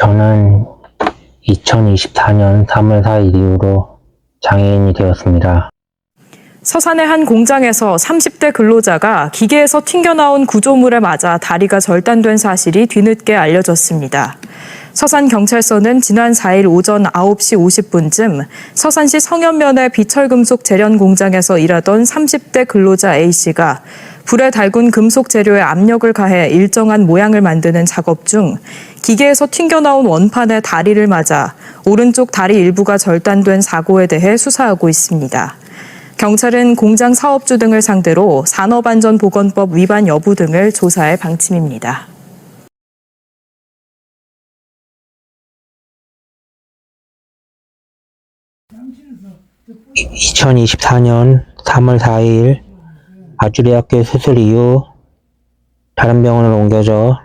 저는 2024년 3월 4일 이후로 장애인이 되었습니다. 서산의 한 공장에서 30대 근로자가 기계에서 튕겨나온 구조물에 맞아 다리가 절단된 사실이 뒤늦게 알려졌습니다. 서산경찰서는 지난 4일 오전 9시 50분쯤 서산시 성현면의 비철금속 재련 공장에서 일하던 30대 근로자 A씨가 불에 달군 금속 재료에 압력을 가해 일정한 모양을 만드는 작업 중 기계에서 튕겨나온 원판에 다리를 맞아 오른쪽 다리 일부가 절단된 사고에 대해 수사하고 있습니다. 경찰은 공장 사업주 등을 상대로 산업안전보건법 위반 여부 등을 조사할 방침입니다. 2024년 3월 4일 아주리학교 수술 이후 다른 병원으로 옮겨져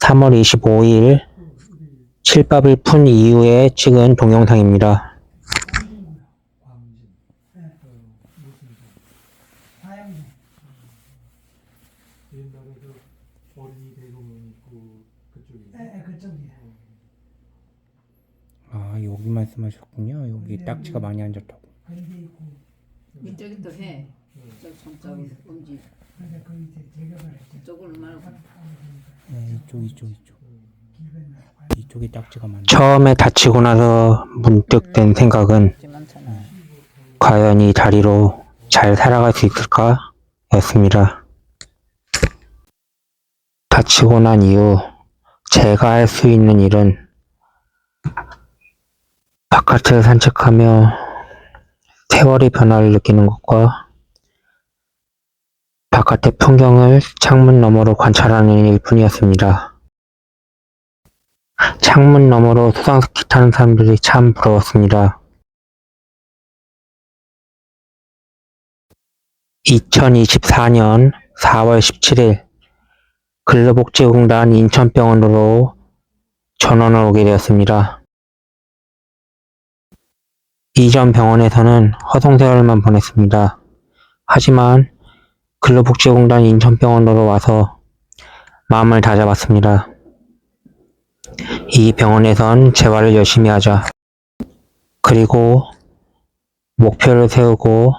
3월 25일 칠밥을 푼 이후에 찍은 동영상입니다. 어린이 대공원 있고. 아 여기 말씀하셨군요. 여기 딱지가 많이 안 좋다고. 이쪽이 또 해. 저 근데 이제 말했죠. 쪽을 말고 네, 이쪽 이쪽 이쪽. 이쪽에 딱지가 많네. 처음에 다치고 나서 문득 든 생각은 많잖아. 과연 이 다리로 잘 살아갈 수 있을까? 였습니다. 다치고 난 이후 제가 할 수 있는 일은 바깥을 산책하며 세월의 변화를 느끼는 것과 바깥의 풍경을 창문 너머로 관찰하는 일 뿐이었습니다. 창문 너머로 수상스키 타는 사람들이 참 부러웠습니다. 2024년 4월 17일 근로복지공단 인천병원으로 전원을 오게 되었습니다. 이전 병원에서는 허송세월만 보냈습니다. 하지만 근로복지공단 인천병원으로 와서 마음을 다잡았습니다. 이 병원에선 재활을 열심히 하자. 그리고 목표를 세우고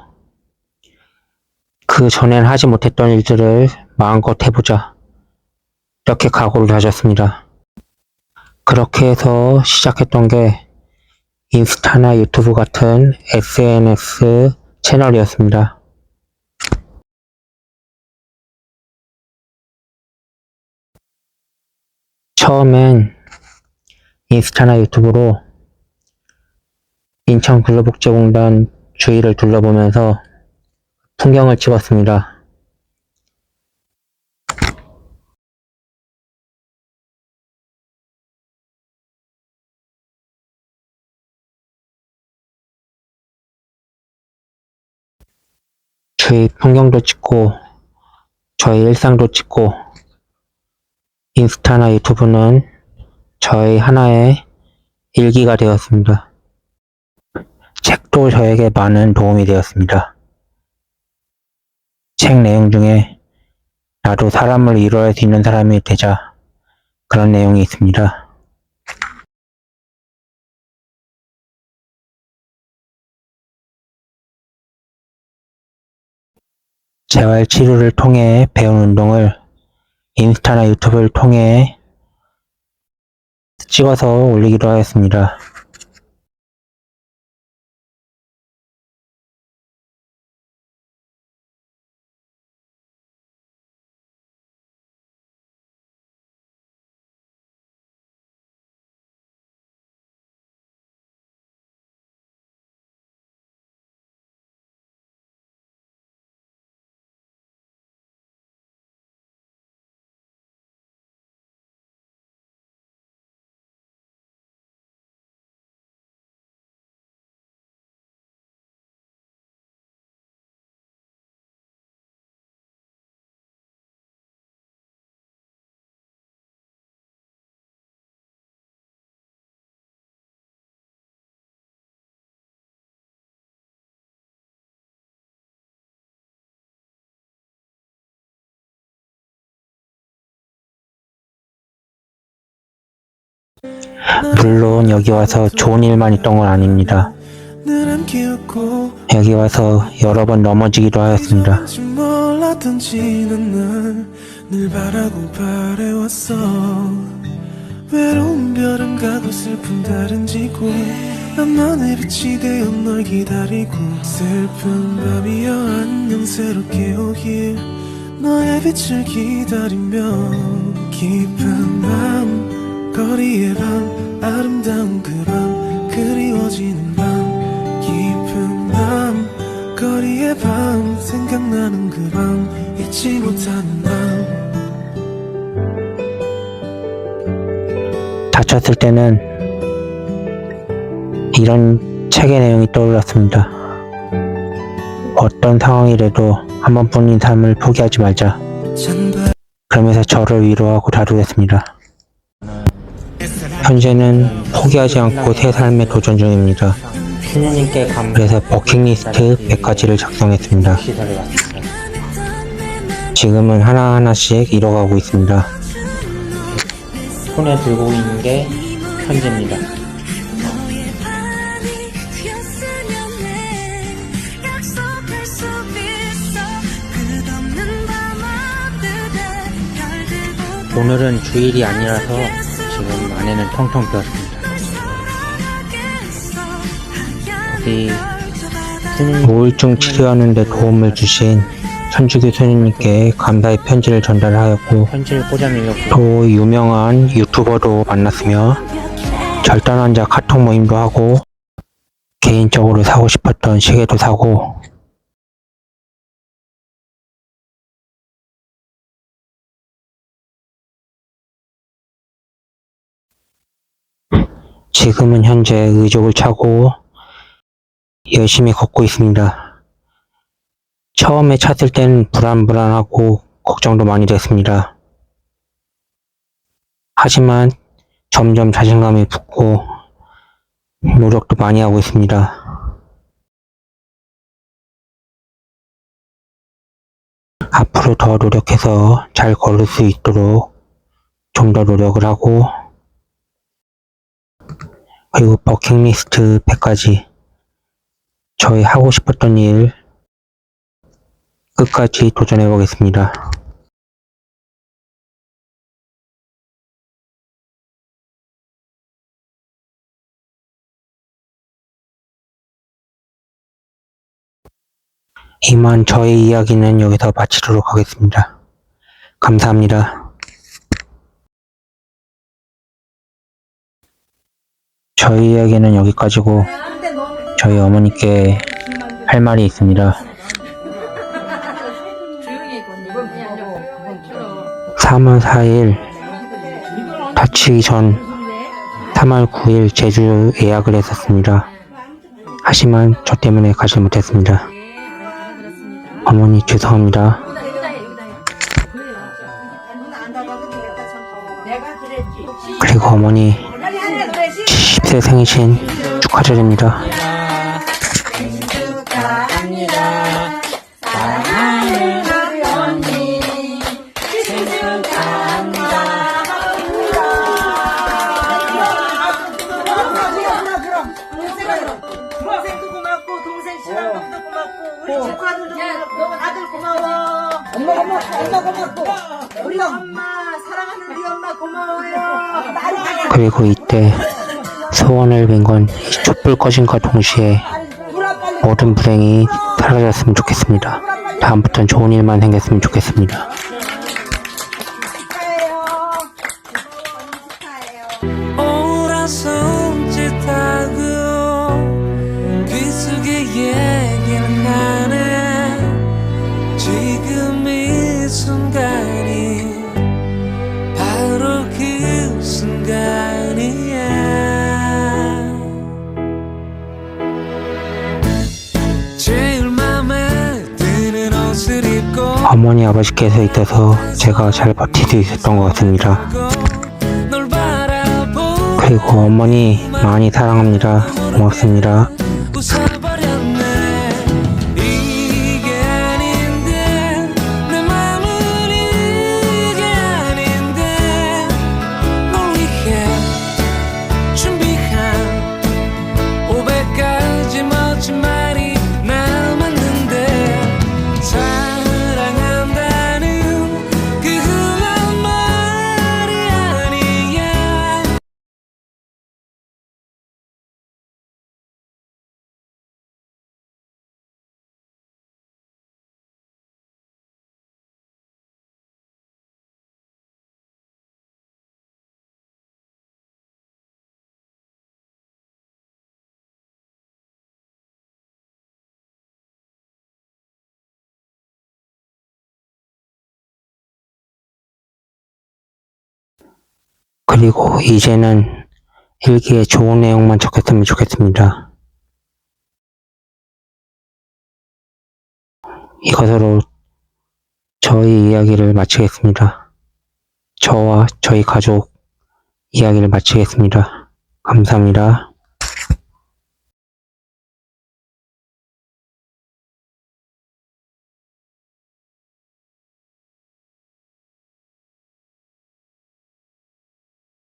그 전엔 하지 못했던 일들을 마음껏 해보자. 이렇게 각오를 다졌습니다. 그렇게 해서 시작했던 게 인스타나 유튜브 같은 SNS 채널이었습니다. 처음엔 인스타나 유튜브로 인천 근로복지공단 주위를 둘러보면서 풍경을 찍었습니다. 저희 풍경도 찍고 저희 일상도 찍고 인스타나 유튜브는 저희 하나의 일기가 되었습니다. 책도 저에게 많은 도움이 되었습니다. 책 내용 중에 나도 사람을 수 있는 사람이 되자 그런 내용이 있습니다. 재활 치료를 통해 배운 운동을 인스타나 유튜브를 통해 찍어서 올리기로 하였습니다. 물론 여기 와서 좋은 일만 있던 건 아닙니다. 여기 와서 여러 번 넘어지기도 하였습니다. 외로운 별은 가고 슬픈 달은 지고 나만의 빛이 되어 널 기다리고 슬픈 밤이여 안녕 새롭게 오길 너의 빛을 기다리며 깊은 밤 거리의 밤 아름다운 그 밤 그리워지는 밤 깊은 밤 거리의 밤 생각나는 그 밤 잊지 못하는 밤 다쳤을 때는 이런 책의 내용이 떠올랐습니다. 어떤 상황이라도 한 번뿐인 삶을 포기하지 말자. 그러면서 저를 위로하고 다루겠습니다. 현재는 포기하지 않고 새 삶에 도전 중입니다. 그래서 버킷리스트 100가지를 작성했습니다. 지금은 하나하나씩 이뤄가고 있습니다. 손에 들고 있는 게 별들보다 오늘은 주일이 아니라서 지금 안에는 텅텅 비었습니다. 스님 우울증 치료하는데 도움을 주신 천주교 스님님께 감사의 편지를 전달하였고 편지를 또 유명한 유튜버도 만났으며 절단 환자 카톡 모임도 하고 개인적으로 사고 싶었던 시계도 사고 지금은 현재 의족을 차고 열심히 걷고 있습니다. 처음에 찼을 땐 불안불안하고 걱정도 많이 됐습니다. 하지만 점점 자신감이 붙고 노력도 많이 하고 있습니다. 앞으로 더 노력해서 잘 걸을 수 있도록 좀 더 노력을 하고 그리고 버킷리스트 100가지 저희 하고 싶었던 일 끝까지 도전해 보겠습니다. 이만 저의 이야기는 여기서 마치도록 하겠습니다. 감사합니다. 저희 이야기는 여기까지고 저희 어머니께 할 말이 있습니다. 3월 4일 다치기 전 3월 9일 제주 예약을 했었습니다. 하지만 저 때문에 가지 못했습니다. 어머니 죄송합니다. 그리고 어머니 70세 생신 축하드립니다. 엄마 고맙고 우리 엄마 사랑하는 우리 엄마 고마워요 그리고 이때 소원을 빈 건 촛불 꺼진과 동시에 모든 불행이 사라졌으면 좋겠습니다. 다음부터는 좋은 일만 생겼으면 좋겠습니다. 어머니 아버지께서 있어서 제가 잘 버틸 수 있었던 것 같습니다. 그리고 어머니 많이 사랑합니다. 고맙습니다. 그리고 이제는 일기에 좋은 내용만 적혔으면 좋겠습니다. 이것으로 저희 이야기를 마치겠습니다. 저와 저희 가족 이야기를 마치겠습니다. 감사합니다.